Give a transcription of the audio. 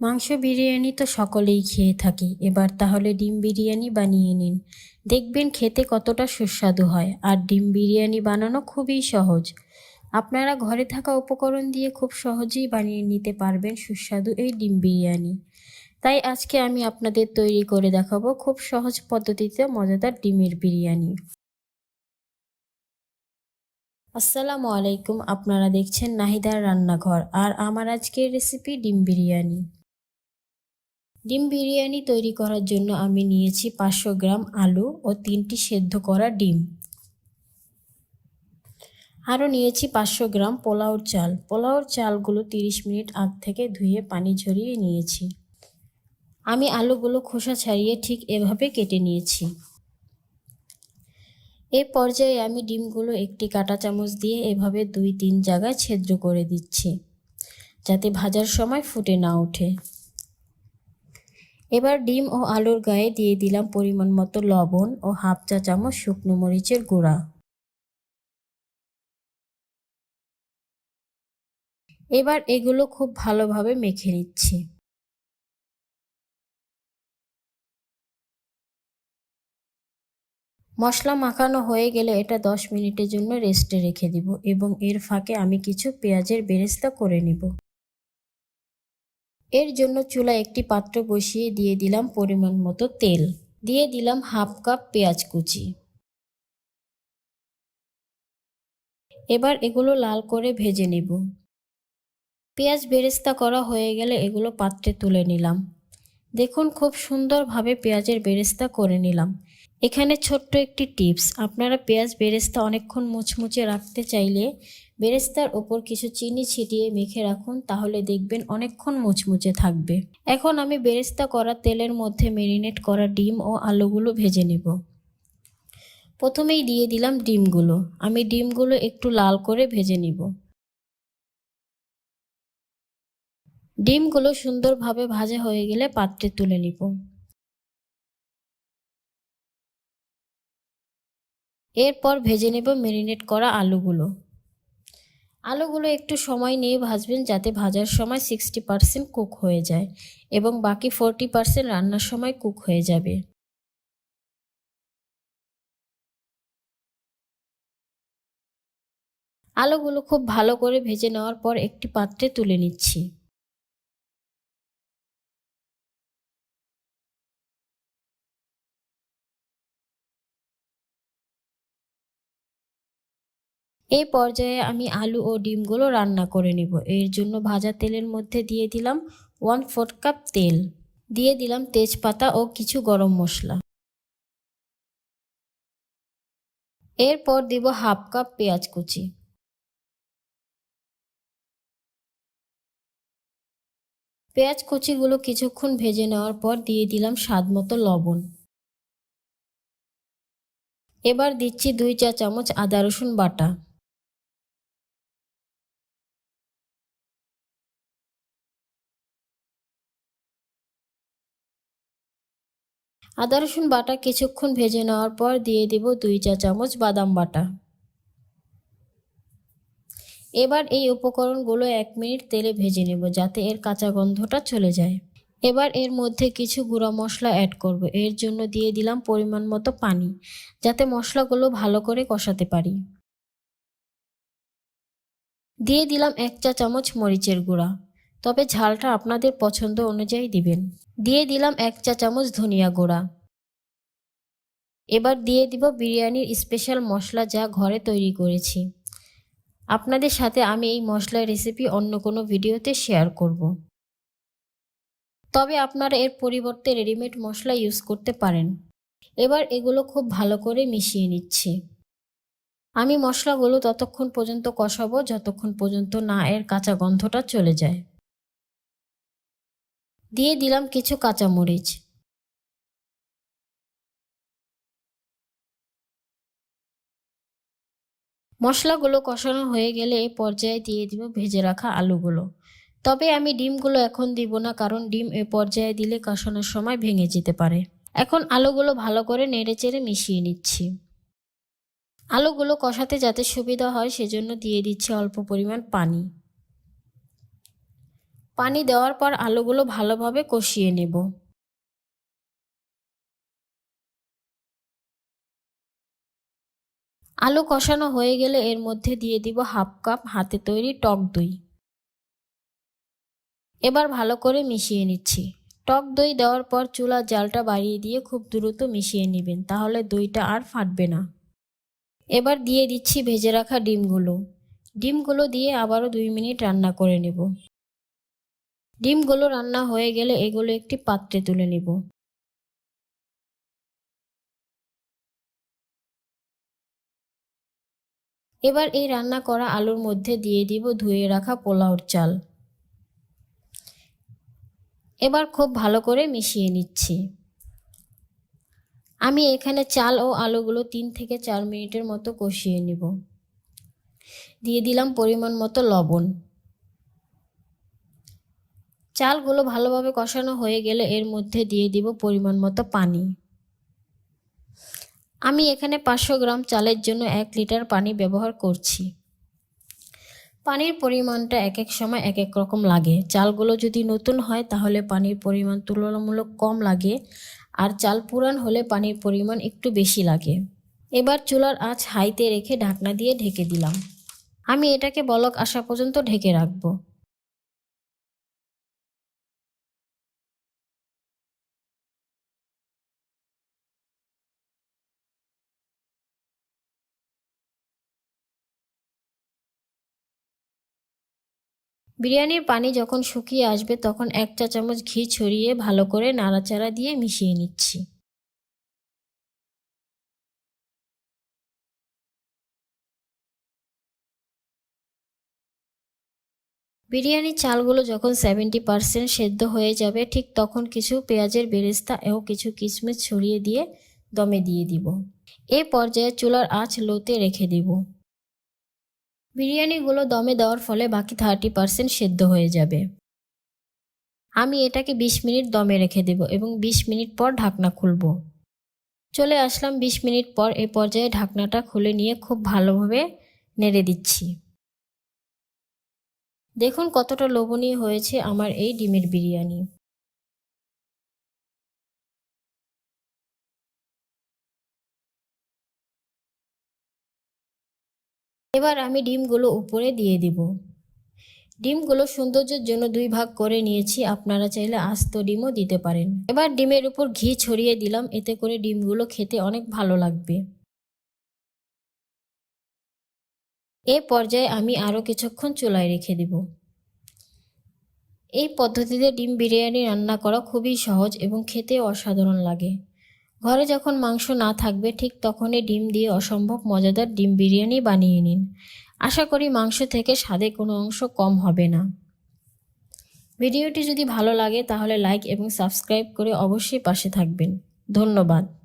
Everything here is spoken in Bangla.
মাংস বিরিয়ানি তো সকলেই খেয়ে থাকি, এবার তাহলে ডিম বিরিয়ানি বানিয়ে নিন। দেখবেন খেতে কতটা সুস্বাদু হয়, আর ডিম বিরিয়ানি বানানো খুবই সহজ। আপনারা ঘরে থাকা উপকরণ দিয়ে খুব সহজেই বানিয়ে নিতে পারবেন সুস্বাদু এই ডিম বিরিয়ানি। তাই আজকে আমি আপনাদের তৈরি করে দেখাবো খুব সহজ পদ্ধতিতে মজাদার ডিমের বিরিয়ানি। আসসালামু আলাইকুম, আপনারা দেখছেন নাহিদার রান্নাঘর, আর আমার আজকের রেসিপি ডিম বিরিয়ানি। ডিম বিরিয়ানি তৈরি করার জন্য আমি নিয়েছি পাঁচশো গ্রাম আলু ও তিনটি সেদ্ধ করা ডিম। আরও নিয়েছি পাঁচশো গ্রাম পোলাওর চাল। পোলাওর চালগুলো তিরিশ মিনিট আগ থেকে ধুয়ে পানি ঝরিয়ে নিয়েছি। আমি আলুগুলো খোসা ছাড়িয়ে ঠিক এভাবে কেটে নিয়েছি। এ পর্যায়ে আমি ডিমগুলো একটি কাঁটা চামচ দিয়ে এভাবে দুই তিন জায়গায় ছেদ্র করে দিচ্ছি, যাতে ভাজার সময় ফুটে না ওঠে। এবার ডিম ও আলুর গায়ে দিয়ে দিলাম পরিমাণ মতো লবণ ও হাফ চা চামচ শুকনো মরিচের গুঁড়া। এবার এগুলো খুব ভালোভাবে মেখে নিচ্ছি। মশলা মাখানো হয়ে গেলে এটা দশ মিনিটের জন্য রেস্টে রেখে দিব এবং এর ফাঁকে আমি কিছু পেঁয়াজের বেরেস্তা করে নিব। এর জন্য চুলা একটি পাত্র বসিয়ে দিয়ে দিলাম পরিমাণ মতো তেল। দিয়ে দিলাম হাফ কাপ পেঁয়াজ কুচি। এবার এগুলো লাল করে ভেজে নেব। পেঁয়াজ বেরেস্তা করা হয়ে গেলে এগুলো পাত্রে তুলে নিলাম। দেখুন খুব সুন্দরভাবে পেঁয়াজের বেরেস্তা করে নিলাম। এখানে ছোট্ট একটি টিপস, আপনারা পেঁয়াজ বেরেস্তা অনেকক্ষণ মুচমুচে রাখতে চাইলে বেরেস্তার ওপর কিছু চিনি ছিটিয়ে মেখে রাখুন, তাহলে দেখবেন অনেকক্ষণ মুচমুচে থাকবে। এখন আমি বেরেস্তা করা তেলের মধ্যে মেরিনেট করা ডিম ও আলুগুলো ভেজে নেব। প্রথমেই দিয়ে দিলাম ডিমগুলো। আমি ডিমগুলো একটু লাল করে ভেজে নিব। ডিমগুলো সুন্দরভাবে ভাজা হয়ে গেলে পাত্রে তুলে নিব। এরপর ভেজে নেব মেরিনেট করা আলুগুলো। আলুগুলো একটু সময় নিয়ে ভাজবেন যাতে ভাজার সময় সিক্সটি পারসেন্ট কুক হয়ে যায় এবং বাকি ফোরটি পারসেন্ট রান্নার সময় কুক হয়ে যাবে। আলুগুলো খুব ভালো করে ভেজে নেওয়ার পর একটি পাত্রে তুলে নিচ্ছি। এই পর্যায়ে আমি আলু ও ডিমগুলো রান্না করে নিব। এর জন্য ভাজা তেলের মধ্যে দিয়ে দিলাম ওয়ান ফোর্থ কাপ তেল। দিয়ে দিলাম তেজপাতা ও কিছু গরম মশলা। এরপর দিব হাফ কাপ পেঁয়াজ কুচি। পেঁয়াজ কুচিগুলো কিছুক্ষণ ভেজে নেওয়ার পর দিয়ে দিলাম স্বাদ মতো লবণ। এবার দিচ্ছি দুই চা চামচ আদা রসুন বাটা। আদা, রসুন বাটা কিছুক্ষণ ভেজে নেওয়ার পর দিয়ে দিব দুই চা চামচ বাদাম বাটা। এবার এই উপকরণগুলো এক মিনিট তেলে ভেজে নেব যাতে এর কাঁচা গন্ধটা চলে যায়। এবার এর মধ্যে কিছু গুঁড়া মশলা অ্যাড করব। এর জন্য দিয়ে দিলাম পরিমাণ মতো পানি, যাতে মশলাগুলো ভালো করে কষাতে পারি। দিয়ে দিলাম এক চা চামচ মরিচের গুঁড়া। তবে ঝালটা আপনাদের পছন্দ অনুযায়ী দিবেন। দিয়ে দিলাম এক চা চামচ ধনিয়া গুঁড়া। এবার দিয়ে দিব বিরিয়ানির স্পেশাল মশলা যা ঘরে তৈরি করেছি। আপনাদের সাথে আমি এই মশলার রেসিপি অন্য কোনো ভিডিওতে শেয়ার করব। তবে আপনারা এর পরিবর্তে রেডিমেড মশলা ইউজ করতে পারেন। এবার এগুলো খুব ভালো করে মিশিয়ে নিচ্ছি। আমি মশলাগুলো ততক্ষণ পর্যন্ত কষাবো, যতক্ষণ পর্যন্ত না এর কাঁচা গন্ধটা চলে যায়। দিয়ে দিলাম কিছু কাঁচামরিচ। মশলাগুলো কষানো হয়ে গেলে পর্যায়ে দিয়ে দিব ভেজে রাখা আলুগুলো। তবে আমি ডিমগুলো এখন দিব না, কারণ ডিম এ পর্যায়ে দিলে কষানোর সময় ভেঙে যেতে পারে। এখন আলুগুলো ভালো করে নেড়ে চেড়ে মিশিয়ে নিচ্ছি। আলুগুলো কষাতে যাতে সুবিধা হয়, সেজন্য দিয়ে দিচ্ছি অল্প পরিমাণ পানি। পানি দেওয়ার পর আলুগুলো ভালোভাবে কষিয়ে নেব। আলু কষানো হয়ে গেলে এর মধ্যে দিয়ে দিব হাফ কাপ হাতে তৈরি টক দই। এবার ভালো করে মিশিয়ে নিচ্ছি। টক দই দেওয়ার পর চুলার জালটা বাড়িয়ে দিয়ে খুব দ্রুত মিশিয়ে নেবেন, তাহলে দইটা আর ফাটবে না। এবার দিয়ে দিচ্ছি ভেজে রাখা ডিমগুলো। ডিমগুলো দিয়ে আবারও দুই মিনিট রান্না করে নেব। ডিমগুলো রান্না হয়ে গেলে এগুলো একটি পাত্রে তুলে নেব। এবার এই রান্না করা আলুর মধ্যে দিয়ে দিব ধুয়ে রাখা পোলাওর চাল। এবার খুব ভালো করে মিশিয়ে নিচ্ছি। আমি এখানে চাল ও আলুগুলো তিন থেকে চার মিনিটের মতো কষিয়ে নিব। দিয়ে দিলাম পরিমাণ মতো লবণ। চালগুলো ভালোভাবে কষানো হয়ে গেলে এর মধ্যে দিয়ে দিব পরিমাণ মতো পানি। আমি এখানে পাঁচশো গ্রাম চালের জন্য এক লিটার পানি ব্যবহার করছি। পানির পরিমাণটা এক এক সময় এক এক রকম লাগে। চালগুলো যদি নতুন হয় তাহলে পানির পরিমাণ তুলনামূলক কম লাগে আর চাল পুরান হলে পানির পরিমাণ একটু বেশি লাগে। এবার চুলার আঁচ হাইতে রেখে ঢাকনা দিয়ে ঢেকে দিলাম। আমি এটাকে বলক আসা পর্যন্ত ঢেকে রাখব। বিরিয়ানির পানি যখন শুকিয়ে আসবে, তখন এক চা চামচ ঘি ছড়িয়ে ভালো করে নাড়াচাড়া দিয়ে মিশিয়ে নিচ্ছি। বিরিয়ানির চালগুলো যখন সেভেন্টি পারসেন্ট সেদ্ধ হয়ে যাবে, ঠিক তখন কিছু পেঁয়াজের বেরেস্তা ও কিছু কিশমিশ ছড়িয়ে দিয়ে দমে দিয়ে দিব। এ পর্যায়ে চুলার আঁচ লোতে রেখে দিব। বিরিয়ানিগুলো দমে দেওয়ার ফলে বাকি থার্টি পারসেন্ট সেদ্ধ হয়ে যাবে। আমি এটাকে বিশ মিনিট দমে রেখে দেব এবং বিশ মিনিট পর ঢাকনা খুলব। চলে আসলাম বিশ মিনিট পর এ পর্যায়ে ঢাকনাটা খুলে নিয়ে খুব ভালোভাবে নেড়ে দিচ্ছি। দেখুন কতটা লোভনীয় হয়েছে আমার এই ডিমের বিরিয়ানি। এবার আমি ডিমগুলো উপরে দিয়ে দিব। ডিমগুলো সৌন্দর্যের জন্য দুই ভাগ করে নিয়েছি, আপনারা চাইলে আস্ত ডিমও দিতে পারেন। এবার ডিমের উপর ঘি ছড়িয়ে দিলাম, এতে করে ডিমগুলো খেতে অনেক ভালো লাগবে। এ পর্যায়ে আমি আরও কিছুক্ষণ চুলায় রেখে দেব। এই পদ্ধতিতে ডিম বিরিয়ানি রান্না করা খুবই সহজ এবং খেতে অসাধারণ লাগে। ঘরে যখন মাংস না থাকবে, ঠিক তখনই ডিম দিয়ে অসম্ভব মজাদার ডিম বিরিয়ানি বানিয়ে নিন। আশা করি মাংস থেকে স্বাদে কোনো অংশ কম হবে না। ভিডিওটি যদি ভালো লাগে, তাহলে লাইক এবং সাবস্ক্রাইব করে অবশ্যই পাশে থাকবেন। ধন্যবাদ।